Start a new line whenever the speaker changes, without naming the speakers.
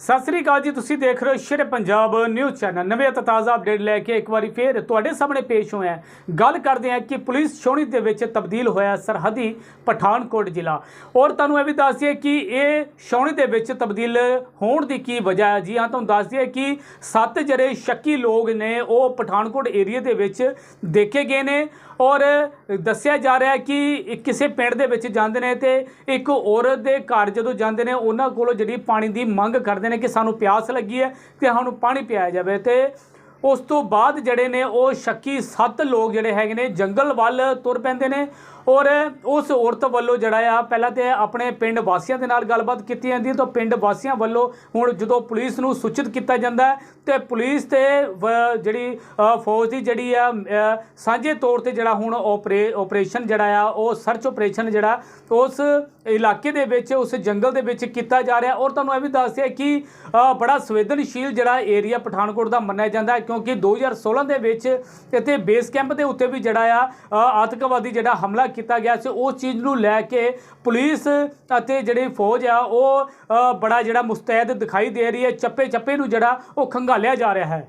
ਸਤਿ ਸ੍ਰੀ ਅਕਾਲ ਜੀ, ਤੁਸੀਂ ਦੇਖ ਰਹੇ ਹੋ ਸ਼ੇਰ ਪੰਜਾਬ ਨਿਊਜ਼ ਚੈਨਲ। ਨਵੇਂ ਅਤੇ ਤਾਜ਼ਾ ਅਪਡੇਟ ਲੈ ਕੇ ਇੱਕ ਵਾਰੀ ਫੇਰ ਤੁਹਾਡੇ ਸਾਹਮਣੇ ਪੇਸ਼ ਹੋਇਆ ਗੱਲ ਕਰਦੇ ਹਾਂ ਕਿ ਪੁਲਿਸ ਛਾਉਣੀ ਦੇ ਵਿੱਚ ਤਬਦੀਲ ਹੋਇਆ ਸਰਹੱਦੀ ਪਠਾਨਕੋਟ ਜ਼ਿਲ੍ਹਾ। ਔਰ ਤੁਹਾਨੂੰ ਇਹ ਵੀ ਦੱਸ ਦਈਏ ਕਿ ਇਹ ਛਾਉਣੀ ਦੇ ਵਿੱਚ ਤਬਦੀਲ ਹੋਣ ਦੀ ਕੀ ਵਜ੍ਹਾ ਹੈ। ਜੀ ਹਾਂ, ਤੁਹਾਨੂੰ ਦੱਸ ਦਈਏ ਕਿ ਸੱਤ ਜਿਹੜੇ ਸ਼ੱਕੀ ਲੋਕ ਨੇ, ਉਹ ਪਠਾਨਕੋਟ ਏਰੀਆ ਦੇ ਵਿੱਚ ਦੇਖੇ ਗਏ ਨੇ। ਔਰ ਦੱਸਿਆ ਜਾ ਰਿਹਾ ਹੈ ਕਿ ਕਿਸੇ ਪਿੰਡ ਦੇ ਵਿੱਚ ਜਾਂਦੇ ਨੇ ਤੇ ਇੱਕ ਔਰਤ ਦੇ ਘਰ ਜਦੋਂ ਜਾਂਦੇ ਨੇ, ਉਹਨਾਂ ਕੋਲੋਂ ਜਿਹੜੀ ਪਾਣੀ ਦੀ ਮੰਗ ਕਰਦੇ ਨੇ ਕਿ ਸਾਨੂੰ ਪਿਆਸ ਲੱਗੀ ਹੈ ਤੇ ਸਾਨੂੰ ਪਾਣੀ ਪਿਆਇਆ ਜਾਵੇ ਤੇ ਉਸ ਤੋਂ ਬਾਅਦ ਜਿਹੜੇ ਨੇ ਉਹ ਸ਼ੱਕੀ ਸੱਤ ਲੋਕ ਜਿਹੜੇ ਹੈਗੇ ਨੇ ਜੰਗਲ ਵੱਲ ਤੁਰ ਪੈਂਦੇ ਨੇ। ਔਰ ਉਸ ਔਰਤ ਵੱਲੋਂ ਜਿਹੜਾ ਆ, ਪਹਿਲਾਂ ਤੇ ਆਪਣੇ ਪਿੰਡ ਵਾਸੀਆਂ ਦੇ ਨਾਲ ਗੱਲਬਾਤ ਕੀਤੀ ਜਾਂਦੀ ਹੈ ਤਾਂ ਪਿੰਡ ਵਾਸੀਆਂ ਵੱਲੋਂ ਹੁਣ ਜਦੋਂ ਪੁਲਿਸ ਨੂੰ ਸੂਚਿਤ ਕੀਤਾ ਜਾਂਦਾ ਹੈ ਤੇ ਪੁਲਿਸ ਤੇ ਜਿਹੜੀ ਫੌਜ ਦੀ ਜਿਹੜੀ ਆ ਸਾਂਝੇ ਤੌਰ ਤੇ ਜਿਹੜਾ ਹੁਣ ਆਪਰੇ ਆਪਰੇਸ਼ਨ ਜਿਹੜਾ ਆ, ਉਹ ਸਰਚ ਆਪਰੇਸ਼ਨ ਜਿਹੜਾ, ਉਸ ਇਲਾਕੇ ਦੇ ਵਿੱਚ, ਉਸ ਜੰਗਲ ਦੇ ਵਿੱਚ ਕੀਤਾ ਜਾ ਰਿਹਾ। ਔਰ ਤੁਹਾਨੂੰ ਇਹ ਵੀ ਦੱਸ ਦਿਆ ਕਿ ਬੜਾ ਸੰਵੇਦਨਸ਼ੀਲ ਜਿਹੜਾ ਏਰੀਆ ਪਠਾਨਕੋਟ ਦਾ ਮੰਨਿਆ ਜਾਂਦਾ ਹੈ ਕਿਉਂਕਿ 2016 ਦੇ ਵਿੱਚ ਇੱਥੇ ਬੇਸ ਕੈਂਪ ਦੇ ਉੱਤੇ ਵੀ ਜਿਹੜਾ ਆ ਆਤੰਕਵਾਦੀ ਜਿਹੜਾ ਹਮਲਾ ਕੀਤਾ ਗਿਆ ਸੀ, ਉਸ ਚੀਜ਼ ਨੂੰ ਲੈ ਕੇ ਪੁਲਿਸ ਅਤੇ ਜਿਹੜੀ ਫੌਜ ਆ, ਉਹ ਬੜਾ ਜਿਹੜਾ ਮੁਸਤੈਦ ਦਿਖਾਈ ਦੇ ਰਹੀ ਹੈ ਚੱਪੇ ਚੱਪੇ ਨੂੰ ਜਿਹੜਾ ਉਹ ਖੰਗਾਲਿਆ ਜਾ ਰਿਹਾ ਹੈ।